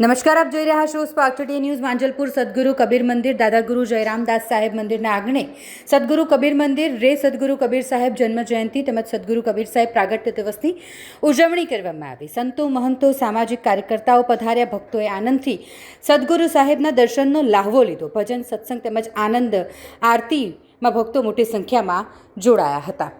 નમસ્કાર, આપ જોઈ રહ્યા છો સ્પાર્ક ટુડે ન્યૂઝ માંજલપુર સદગુરુ કબીર મંદિર દાદાગુરુ જયરામદાસ સાહેબ મંદિરના આંગણે. સદગુરુ કબીર મંદિર રે સદગુરુ કબીર સાહેબ જન્મ જયંતિ તેમજ સદગુરુ કબીર સાહેબ પ્રાગટ્ય દિવસની ઉજવણી કરવામાં આવી. સંતો, મહંતો, સામાજિક કાર્યકર્તાઓ પધાર્યા, ભક્તોએ આનંદથી સદગુરુ સાહેબના દર્શનનો લાહવો લીધો. ભજન, સત્સંગ તેમજ આનંદ આરતીમાં ભક્તો મોટી સંખ્યામાં જોડાયા હતા.